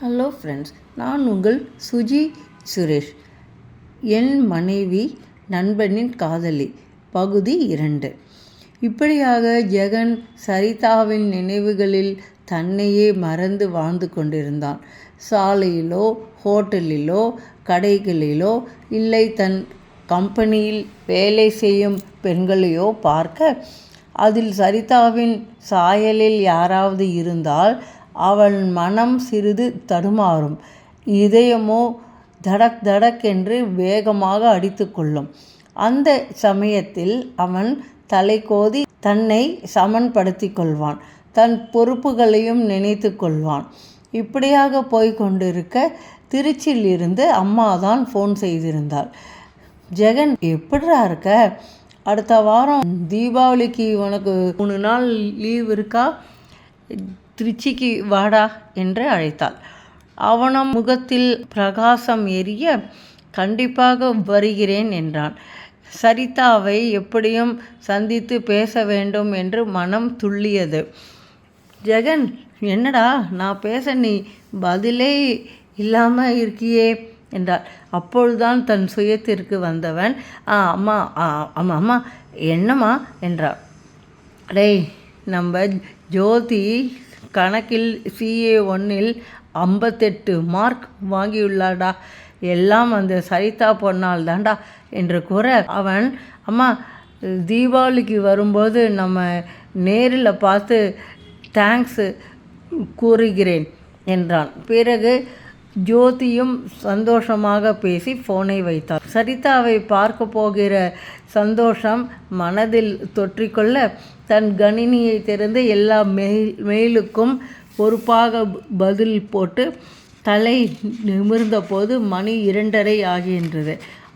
Hello friends நான் உங்கள் சுஜி சுரேஷ். என் மனைவி நண்பனின் காதலி பகுதி இரண்டு. இப்படியாக ஜெகன் சரிதாவின் நினைவுகளில் தன்னையே மறந்து வாழ்ந்து கொண்டிருந்தான். சாலையிலோ ஹோட்டலிலோ கடைகளிலோ இல்லை தன் கம்பெனியில் வேலை செய்யும் பெண்களையோ பார்க்க அதில் சரிதாவின் சாயலில் யாராவது இருந்தால் அவள் மனம் சிறிது தடுமாறும். இதயமோ தடக் தடக் என்று வேகமாக அடித்துக்கொள்ளும் அந்த சமயத்தில் அவன் தலைகோதி தன்னை சமன்படுத்தி கொள்வான். தன் பொறுப்புகளையும் நினைத்து கொள்வான். இப்படியாக போய்கொண்டிருக்க திருச்சியிலிருந்து அம்மா தான் ஃபோன் செய்திருந்தாள். ஜெகன் எப்படிரா இருக்க? அடுத்த வாரம் தீபாவளிக்கு உனக்கு மூணு நாள் லீவ் இருக்கா? திருச்சிக்கு வாடா என்று அழைத்தாள். அவனம் முகத்தில் பிரகாசம் எரிய கண்டிப்பாக வருகிறேன் என்றான். சரிதாவை எப்படியும் சந்தித்து பேச வேண்டும் என்று மனம் துள்ளியது. ஜெகன் என்னடா நான் பேச நீ பதிலே இல்லாமல் இருக்கியே என்றார் அப்பொழுதுதான் தன் சுயத்திற்கு வந்தவன் ஆ அம்மா ஆ அம்மா அம்மா என்னம்மா? என்றார் டேய் நம்ம ஜோதி கணக்கில் சிஏ ஒன்னில் ஐம்பத்தெட்டு மார்க் வாங்கியுள்ளாடா. எல்லாம் அந்த சரிதா பொன்னால் தாண்டா என்று கூற அவன் அம்மா தீபாவளிக்கு வரும்போது நம்ம நேரில் பார்த்து தேங்க்ஸு கூறுகிறேன் என்றான். பிறகு ஜோதியும் சந்தோஷமாக பேசி ஃபோனை வைத்தார். சரிதாவை பார்க்க போகிற சந்தோஷம் மனதில் தொற்றிக்கொள்ள தன் கணினியை திறந்து எல்லா மெயில் மெயிலுக்கும் பொறுப்பாக பதில் போட்டு தலை நிமிர்ந்தபோது மணி இரண்டரை ஆகின்றது.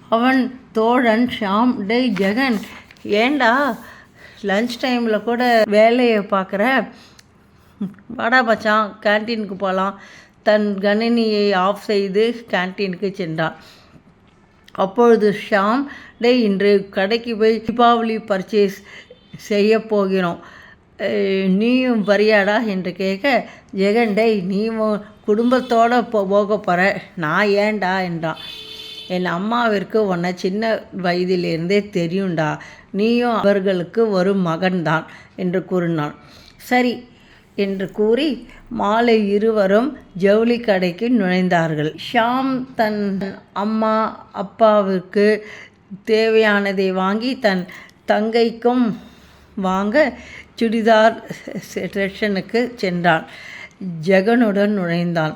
அவன் தோழன் ஷாம் டே ஜெகன் ஏண்டா லஞ்ச் டைமில் கூட வேலையை பார்க்குற? வாடா பச்சான் கேன்டீனுக்கு போகலாம் தன் கணினியை ஆஃப் செய்து கேன்டீனுக்கு சென்றான். அப்பொழுது ஷாம் டே இன்று கடைக்கு போய் தீபாவளி பர்ச்சேஸ் செய்ய போகிறோம். நீயும் வரியாடா? என்று கேட்க ஜெகன் டே நீ குடும்பத்தோடு போ போக போகிற நான் ஏன்டா? என்றான். என் அம்மாவிற்கு உன்னை சின்ன வயதிலிருந்தே தெரியும்டா. நீயும் அவர்களுக்கு ஒரு மகன்தான் என்று கூறினான். சரி என்று கூறி மாலை இருவரும் ஜவுளி கடைக்கு நுழைந்தார்கள். ஷாம் தன் அம்மா அப்பாவுக்கு தேவையானதை வாங்கி தன் தங்கைக்கும் வாங்க சுடிதார் செஷனுக்கு சென்றான். ஜெகனுடன் நுழைந்தான்.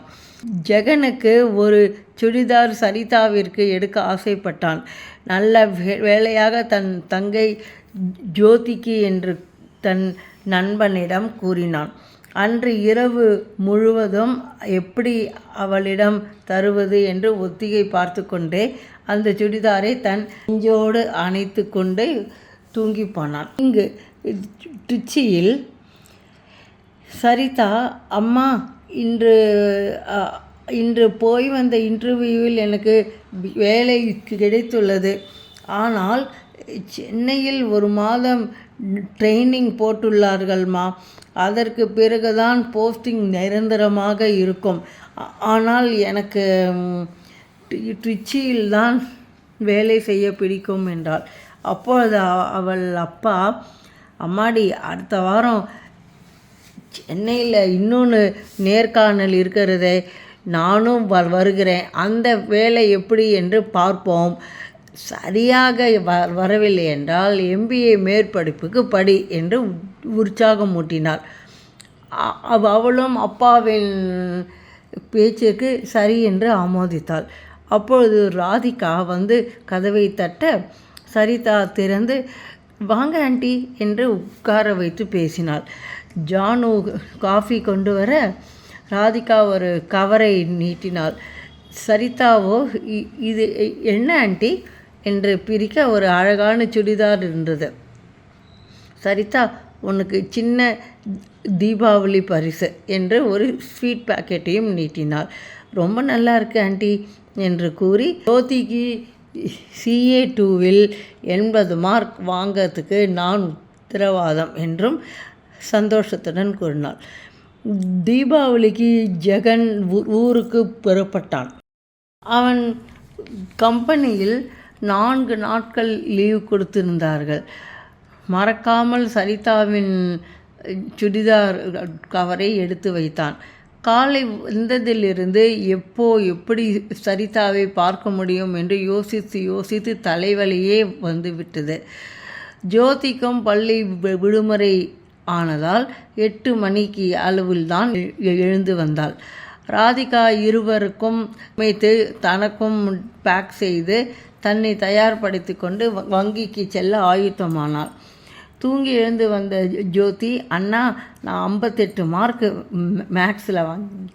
ஜெகனுக்கு ஒரு சுடிதார் சரிதாவிற்கு எடுக்க ஆசைப்பட்டான். நல்ல வேலையாக தன் தங்கை ஜோதிக்கு என்று தன் நண்பனிடம் கூறினான். அன்று இரவு முழுவதும் எப்படி அவளிடம் தருவது என்று ஒத்திகை பார்த்து கொண்டே அந்த சுடிதாரை தன் நெஞ்சோடு அணைத்து கொண்டு தூங்கி போனான் இங்கு டிச்சியில் சரிதா அம்மா இன்று இன்று போய் வந்த இன்டர்வியூவில் எனக்கு வேலை கிடைத்துள்ளது. ஆனால் சென்னையில் ஒரு மாதம் ட்ரைனிங் போட்டுள்ளார்கள்மா. அதற்கு பிறகுதான் போஸ்டிங் நிரந்தரமாக இருக்கும். ஆனால் எனக்கு ட்ரிச்சியில்தான் வேலை செய்ய பிடிக்கும் என்றாள். அப்பொழுது அவள் அப்பா அம்மாடி அடுத்த வாரம் சென்னையில் இன்னொன்று நேர்காணல் இருக்கிறதே நானும் வ வருகிறேன். அந்த வேலை எப்படி என்று பார்ப்போம். சரியாக வ வரவில்லை என்றால் எம்பிஏ மேற்படிப்புக்கு படி என்று உற்சாகம் மூட்டினார் அவளும் அப்பாவின் பேச்சுக்கு சரி என்று ஆமோதித்தாள். அப்பொழுது ராதிகா வந்து கதவை தட்ட சரிதா திறந்து வாங்க ஆண்டி என்று உட்கார வைத்து பேசினாள். ஜானு காஃபி கொண்டு வர ராதிகா ஒரு கவரை நீட்டினாள். சரிதாவோ இது என்ன ஆண்டி? என்று பிரிக்க ஒரு அழகான சுடிதார் இருந்தது. சரிதா உனக்கு சின்ன தீபாவளி பரிசு என்று ஒரு ஸ்வீட் பேக்கெட்டையும் நீட்டினாள். ரொம்ப நல்லா இருக்கு ஆண்டி என்று கூறி ஜோதிக்கு சிஏ டூவில் எண்பது மார்க் வாங்கிறதுக்கு நான் உத்தரவாதம் என்றும் சந்தோஷத்துடன் கூறினாள். தீபாவளிக்கு ஜெகன் ஊ- ஊருக்கு புறப்பட்டான். அவன் கம்பெனியில் நான்கு நாட்கள் லீவ் கொடுத்திருந்தார்கள். மறக்காமல் சரிதாவின் சுடிதார் கவரை எடுத்து வைத்தான். காலை வந்ததிலிருந்து எப்போ எப்படி சரிதாவை பார்க்க முடியும் என்று யோசித்து யோசித்து தலைவலியே வந்துவிட்டது. ஜோதிக்கும் பள்ளி வி- விடுமுறை ஆனதால் எட்டு மணிக்கு அளவில் தான் எழுந்து வந்தாள். ராதிகா இருவருக்கும் வைத்து தனக்கும் பேக் செய்து தன்னை தயார்படுத்தி கொண்டு வ- வங்கிக்கு செல்ல ஆயுத்தமானாள். தூங்கி எழுந்து வந்த ஜோதி அண்ணா நான் ஐம்பத்தெட்டு மார்க்கு மேக்ஸில் வாங்கி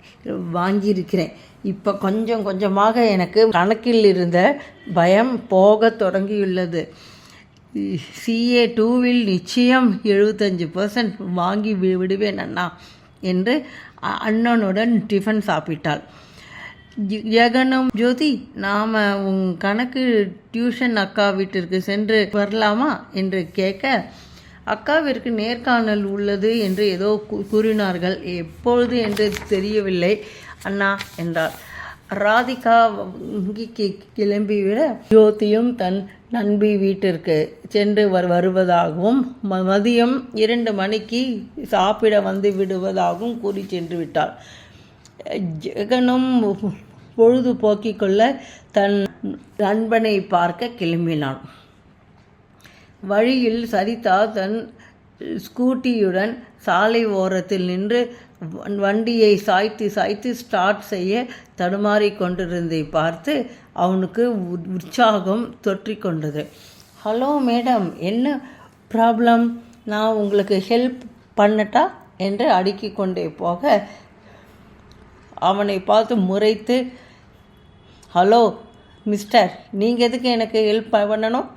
வாங்கியிருக்கிறேன். இப்போ கொஞ்சம் கொஞ்சமாக எனக்கு கணக்கில் இருந்த பயம் போக தொடங்கியுள்ளது. சிஏ டூவில் நிச்சயம் எழுபத்தஞ்சு பர்சன்ட் வாங்கி வி- விடுவேன் அண்ணா என்று அண்ணனுடன் டிஃபன் சாப்பிட்டாள். ஜெகனும் ஜோதி நாம் உன் கணக்கு டியூஷன் அக்கா வீட்டிற்கு சென்று வரலாமா என்று கேட்க அக்காவிற்கு நேர்காணல் உள்ளது என்று ஏதோ கூறினார்கள். எப்பொழுது என்று தெரியவில்லை அண்ணா என்றார் ராதிகா வங்கிக்கு கிளம்பிவிட ஜோதியும் தன் நண்பி வீட்டிற்கு சென்று வர் வருவதாகவும் ம- மதியம் இரண்டு மணிக்கு சாப்பிட வந்து விடுவதாகவும் கூறி சென்று விட்டாள். ஜெகனும் பொழுது போக்கிக் கொள்ள தன் நண்பனை பார்க்க கிளம்பினான். வழியில் சரிதா தன் ஸ்கூட்டியுடன் சாலை ஓரத்தில் நின்று வண்டியை சாய்த்து சாய்த்து ஸ்டார்ட் செய்ய தடுமாறி கொண்டிருந்ததை பார்த்து அவனுக்கு உற்சாகம் தொற்றிக்கொண்டது ஹலோ மேடம் என்ன ப்ராப்ளம் நான் உங்களுக்கு ஹெல்ப் பண்ணட்டா? என்று அடுக்கி கொண்டே போக அவனை பார்த்து முறைத்து ஹலோ மிஸ்டர் நீங்கள் எதுக்கு எனக்கு ஹெல்ப் பண்ணணும்?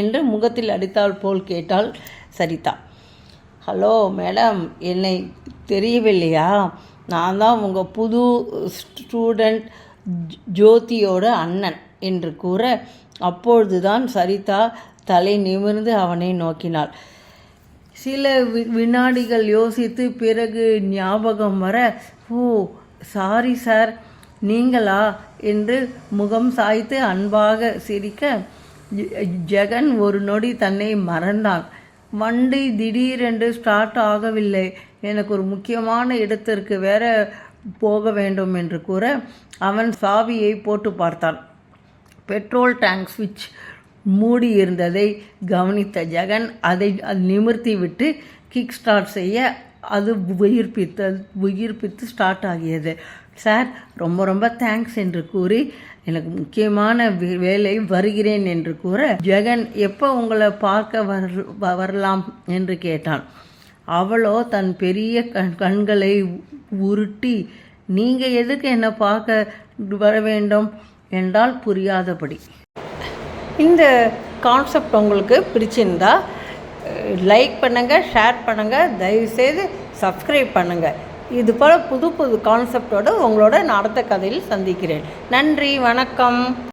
என்று முகத்தில் அடித்தால் போல் கேட்டாள் சரிதா. ஹலோ மேடம் என்னை தெரியவில்லையா? நான் தான் உங்கள் புது ஸ்டூடெண்ட் ஜோதியோட அண்ணன் என்று கூற அப்பொழுதுதான் சரிதா தலை நிமிர்ந்து அவனை நோக்கினாள். சில வி வினாடிகள் யோசித்து பிறகு ஞாபகம் வர ஓ சாரி சார். நீங்களா? என்று முகம் சாய்த்து அன்பாக சிரிக்க ஜெகன் ஒரு நொடி தன்னை மறந்தான். வண்டி திடீரென்று ஸ்டார்ட் ஆகவில்லை. எனக்கு ஒரு முக்கியமான இடத்திற்கு வேற போக வேண்டும் என்று கூற அவன் சாவியை போட்டு பார்த்தான். பெட்ரோல் டேங்க் சுவிட்ச் மூடி இருந்ததை கவனித்த ஜெகன் அதை அது நிமிர்த்தி விட்டு கிக் ஸ்டார்ட் செய்ய அது உயிர்ப்பித்தல் உயிர்ப்பித்து ஸ்டார்ட் ஆகியது. சார் ரொம்ப ரொம்ப தேங்க்ஸ் என்று கூறி எனக்கு முக்கியமான வே- வேலை வருகிறேன் என்று கூற ஜெகன் எப்போ உங்களை பார்க்க வர வ- வரலாம் என்று கேட்டான். அவளோ தன் பெரிய கண் கண்களை உருட்டி நீங்கள் எதுக்கு என்னை பார்க்க வர வேண்டும் என்றால் புரியாதபடி. இந்த கான்செப்ட் உங்களுக்கு பிடிச்சிருந்தா லைக் பண்ணுங்கள் ஷேர் பண்ணுங்கள் தயவுசெய்து சப்ஸ்கிரைப் பண்ணுங்கள் இது போல் புது புது கான்செப்டோடு உங்களோட நான் அடுத்த கதையில் சந்திக்கிறேன். நன்றி வணக்கம்.